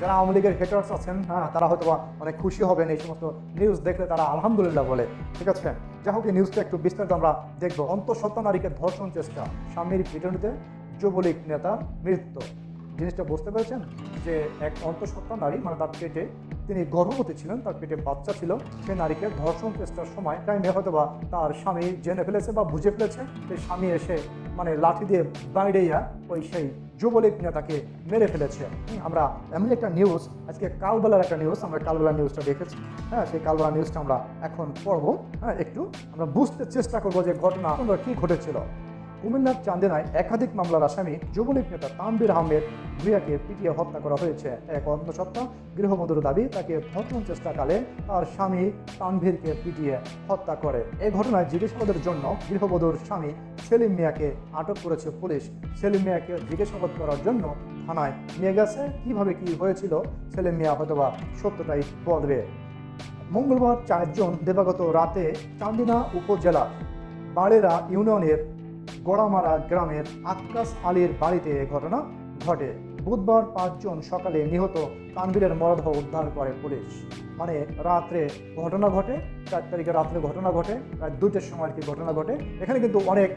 যারা আওয়ামী লীগের হেটার্স আছেন হ্যাঁ তারা হয়তো অনেক খুশি হবেন এই সমস্ত নিউজ দেখলে, তারা আলহামদুলিল্লাহ বলে। ঠিক আছে? যাই হোক, এই নিউজটা একটু বিস্তারিত আমরা দেখব। অন্তঃসত্ত্বা নারীকে ধর্ষণ চেষ্টা। স্বামীর পিটুনিতে যুবলীগ নেতা মৃত্যু। জিনিসটা বুঝতে পেরেছেন? যে এক অন্তঃসত্ত্বা নারী মানে তার পেটে তিনি গর্ভবতী ছিলেন, তার পেটে বাচ্চা ছিল, সেই নারীকে ধর্ষণ চেষ্টার সময় টাইমে হয়তো বা তার স্বামী জেনে ফেলেছে বা বুঝে ফেলেছে, সেই স্বামী এসে মানে লাঠি দিয়ে বাইরেইয়া ওই সেই যুবলীগ নেতাকে মেরে ফেলেছে। আমরা এমন একটা নিউজ আজকে কালবেলার একটা নিউজ আমরা কালবেলা নিউজটা দেখেছি। হ্যাঁ সেই কালবেলা নিউজটা আমরা এখন পড়ব। হ্যাঁ একটু আমরা বুঝতে চেষ্টা করব যে ঘটনা কি ঘটেছিল। কুমিল্লার চান্দিনায় একাধিক মামলার আসামি যুবলীগ নেতা তানবির আহমেদ ভুইয়াকে পিটিয়ে হত্যা করা হয়েছে। এক অন্তঃসত্ত্বা গৃহবধূর দাবি তাকে ধর্ষণ চেষ্টাকালে তার স্বামী তানভীরকে পিটিয়ে হত্যা করে। এ ঘটনায় জিজ্ঞাসাবাদের জন্য গৃহবধূর স্বামী সেলিম মিয়াকে আটক করেছে পুলিশ। সেলিম মিয়াকে জিজ্ঞাসাবাদ করার জন্য থানায় নিয়ে গেছে। কীভাবে কি হয়েছিল? সেলিম মিয়া হয়তোবা সত্যটাই বলবে। মঙ্গলবার চারজন দেবাগত রাতে চান্দিনা উপজেলার বাড়েরা ইউনিয়নের গোড়ামারা গ্রামের আক্কাস আলীর বাড়িতে এ ঘটনা ঘটে। বুধবার পাঁচজন সকালে নিহত তানবীরের মরদেহ উদ্ধার করে পুলিশ। মানে রাত্রে ঘটনা ঘটে, চার তারিখে রাত্রে ঘটনা ঘটে, রাত দুটের সময় আর কি ঘটনা ঘটে। এখানে কিন্তু অনেক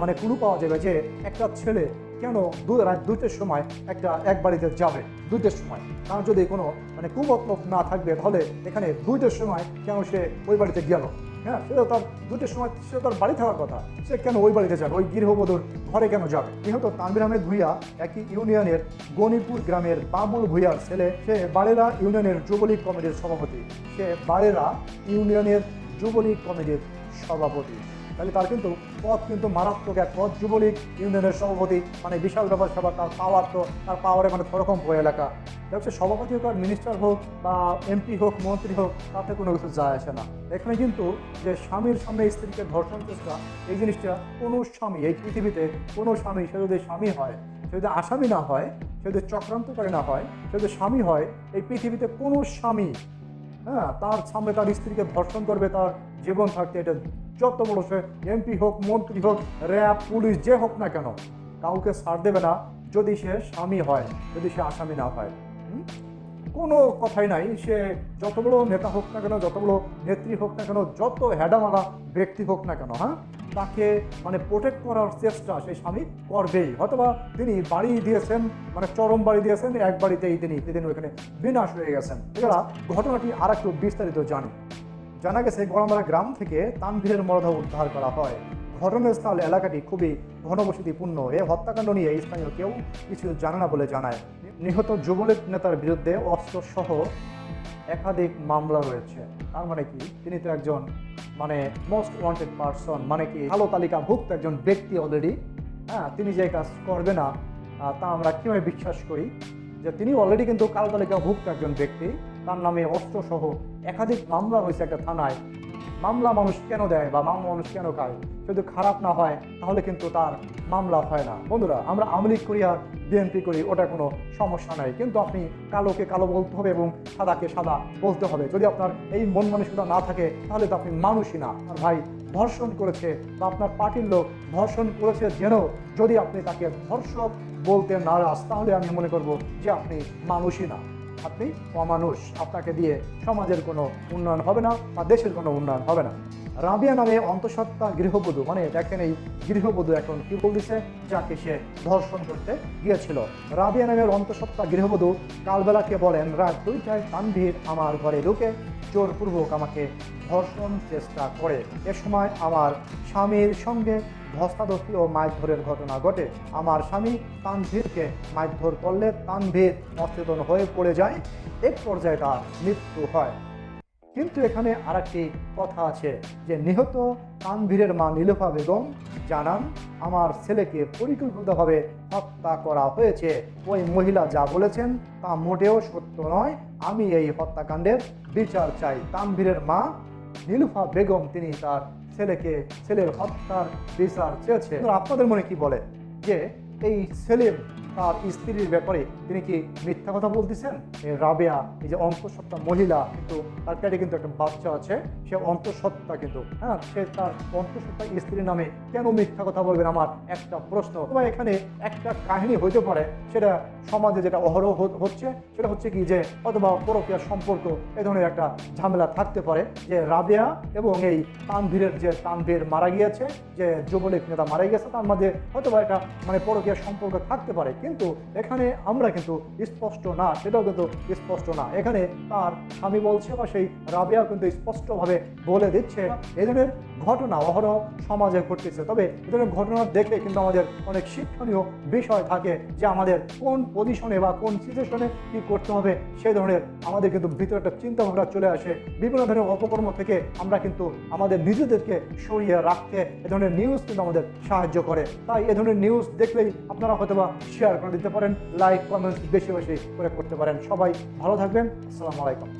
মানে ক্লু পাওয়া যাবে যে একটা ছেলে কেন দু, রাত দুইটার সময় একটা এক বাড়িতে যাবে, দুইটার সময়। তার যদি কোনো মানে কুমতলব না থাকবে, তাহলে এখানে দুইটার সময় কেন সে ওই বাড়িতে গেল? হ্যাঁ সেটা তার দুটোর সময় সে তার বাড়ি থাকার কথা। সে কেন ওই বাড়িতে যাবে? ওই গৃহবধূর ঘরে কেন যাবে? নিহত তানবির আহমেদ ভূঁইয়া একই ইউনিয়নের গণিপুর গ্রামের বাবুল ভূঁইয়ার ছেলে। সে বাড়েরা ইউনিয়নের যুবলীগ কমিটির সভাপতি। সে বাড়েরা ইউনিয়নের যুবলীগ কমিটির সভাপতি। তাহলে তার কিন্তু পথ কিন্তু মারাত্মক এক পথ। যুবলীগ ইউনিয়নের সভাপতি মানে বিশাল ব্যাপার সভা তার পাওয়ার তো, তার পাওয়ারে মানে থরকম বই এলাকা। দেখছে সভাপতি হোক আর মিনিস্টার হোক বা এমপি হোক, মন্ত্রী হোক, তাতে কোনো কিছু যায় আসে না। এখানে কিন্তু যে স্বামীর সামনে স্ত্রীকে ধর্ষণ চেষ্টা, এই জিনিসটা কোনো স্বামী, এই পৃথিবীতে কোনো স্বামী, সে যদি স্বামী হয়, সে যদি আসামি না হয়, সে যদি চক্রান্তকারী না হয়, সে যদি স্বামী হয়, এই পৃথিবীতে কোনো স্বামী হ্যাঁ তার সামনে তার স্ত্রীকে ধর্ষণ করবে, তার জীবন থাকতে এটা যত বড় সে এমপি হোক, মন্ত্রী হোক, র্যাব, পুলিশ, যে হোক না কেন, কাউকে ছাড় দেবে না যদি সে স্বামী হয়, যদি সে আসামি না হয়? কোনো কথাই নাই, সে যত বড় নেতা হোক না কেন, যত বড় নেত্রী হোক না কেন, যত হ্যাডামারা ব্যক্তি হোক না কেন হ্যাঁ তাকে মানে প্রোটেক্ট করার চেষ্টা সেই স্বামী করবেই। অথবা তিনি বাড়ি দিয়েছেন মানে চরম বাড়ি দিয়েছেন, এক বাড়িতেই তিনি তিনি ওখানে বিনাশ হয়ে গেছেন। এছাড়া ঘটনাটি আর একটু বিস্তারিত জানি জানা গেছে গড়ামারা গ্রাম থেকে তানভীরের মরদেহ উদ্ধার করা হয়। ঘটনাস্থল এলাকাটি খুবই ঘনবসতিপূর্ণ। এ হত্যাকাণ্ড নিয়ে স্থানীয় কেউ কিছু জানে না বলে জানায়। নিহত যুবলীগ নেতার বিরুদ্ধে অস্ত্রসহ একাধিক মামলা রয়েছে। তার মানে কি? তিনি তো একজন মানে মোস্ট ওয়ান্টেড পারসন মানে কি কালো তালিকাভুক্ত একজন ব্যক্তি অলরেডি হ্যাঁ তিনি যে কাজ করবে না তা আমরা কীভাবে বিশ্বাস করি? যে তিনি অলরেডি কিন্তু কালো তালিকাভুক্ত একজন ব্যক্তি, তার নামে অস্ত্রসহ একাধিক মামলা হয়েছে একটা থানায়। মামলা মানুষ কেন দেয় বা মামলা মানুষ কেন খায়? যদি খারাপ না হয়, তাহলে কিন্তু তার মামলা হয় না। বন্ধুরা, আমরা আওয়ামী লীগ করি আর বিএনপি করি, ওটা কোনো সমস্যা নাই। কিন্তু আপনি কালোকে কালো বলতে হবে এবং সাদাকে সাদা বলতে হবে। যদি আপনার এই মন মানসিকতা না থাকে, তাহলে তো আপনি মানুষই না। আর ভাই, ধর্ষণ করেছে বা আপনার পার্টির লোক ধর্ষণ করেছে যেন যদি আপনি তাকে ধর্ষক বলতে নারাজ, তাহলে আমি মনে করব যে আপনি মানুষই না। আপনি অমানুষ আপনাকে দিয়ে সমাজের কোনো উন্নয়ন হবে না বা দেশের কোনো উন্নয়ন হবে না। রাবিয়া নামে অন্তঃসত্ত্বা গৃহবধূ মানে দেখেন এই গৃহবধূ এখন কি বলতেছে যাকে সে ধর্ষণ করতে গিয়েছিল। রাবিয়া নামের অন্তঃসত্ত্বা গৃহবধূ কালবেলাকে বলেন, রাত দুইটায় তানভীর আমার ঘরে ঢুকে জোরপূর্বক আমাকে ধর্ষণ চেষ্টা করে। এ সময় আমার স্বামীর সঙ্গে ধস্তাধস্তি ও মারধরের ঘটনা ঘটে। আমার স্বামী তানভীরকে মারধর করলে তানভীর অচেতন হয়ে পড়ে যায়। এক পর্যায়ে তার মৃত্যু হয়। কিন্তু এখানে আরেকটি কথা আছে যে নিহত তানভীরের মা নীলোফা বেগম, জানান, আমার ছেলেকে পরিকল্পিতভাবে হত্যা করা হয়েছে। ওই মহিলা যা বলেছেন তা মোটেও সত্য নয়। আমি এই হত্যাকাণ্ডের বিচার চাই। তানভীরের মা নীলুফা বেগম, তিনি তার ছেলেকে ছেলের হত্যার বিচার চেয়েছে আপনাদের মনে কি বলে যে এই সেলিম তার স্ত্রীর ব্যাপারে তিনি কি মিথ্যা কথা বলতেছেন? রাবেয়া, এই যে অন্তঃসত্ত্বা মহিলা, কিন্তু তার পেটে কিন্তু একটা বাচ্চা আছে, সে অন্তঃসত্ত্বা কিন্তু হ্যাঁ? সে তার অন্তঃসত্ত্বা স্ত্রীর নামে কেন মিথ্যা কথা বলবেন? আমার একটা প্রশ্ন। অথবা এখানে একটা কাহিনী হইতে পারে, সেটা সমাজে যেটা অহরহ হচ্ছে, সেটা হচ্ছে কি যে, অথবা পরকীয়া সম্পর্ক, এ ধরনের একটা ঝামেলা থাকতে পারে যে রাবেয়া এবং এই তানভীরের যে তানভীর মারা গিয়েছে, যে যুবলীগ নেতা মারা গিয়েছে, তার মাঝে হয়তো একটা মানে পরকীয়া সম্পর্ক থাকতে পারে। কিন্তু এখানে আমরা কিন্তু স্পষ্ট না, সেটাও কিন্তু স্পষ্ট না। এখানে তার স্বামী বলছে বা সেই রাবিয়া কিন্তু স্পষ্টভাবে বলে দিচ্ছে। এই ধরনের ঘটনা অহরহ সমাজে ঘটতেছে। তবে এ ধরনের ঘটনা দেখে কিন্তু আমাদের অনেক শিক্ষণীয় বিষয় থাকে যে আমাদের কোন পজিশনে বা কোন সিচুয়েশনে কি করতে হবে, সেই ধরনের আমাদের কিন্তু ভিতরে একটা চিন্তা ভাবনা চলে আসে। বিভিন্ন ধরনের অপকর্ম থেকে আমরা কিন্তু আমাদের নিজেদেরকে সরিয়ে রাখতে এ ধরনের নিউজ কিন্তু আমাদের সাহায্য করে। তাই এ ধরনের নিউজ দেখলেই আপনারা হয়তো বা শেয়ার করে দিতে পারেন লাইক কমেন্টস বেশি বেশি করে করতে পারেন। সবাই ভালো থাকবেন। আসসালামু আলাইকুম।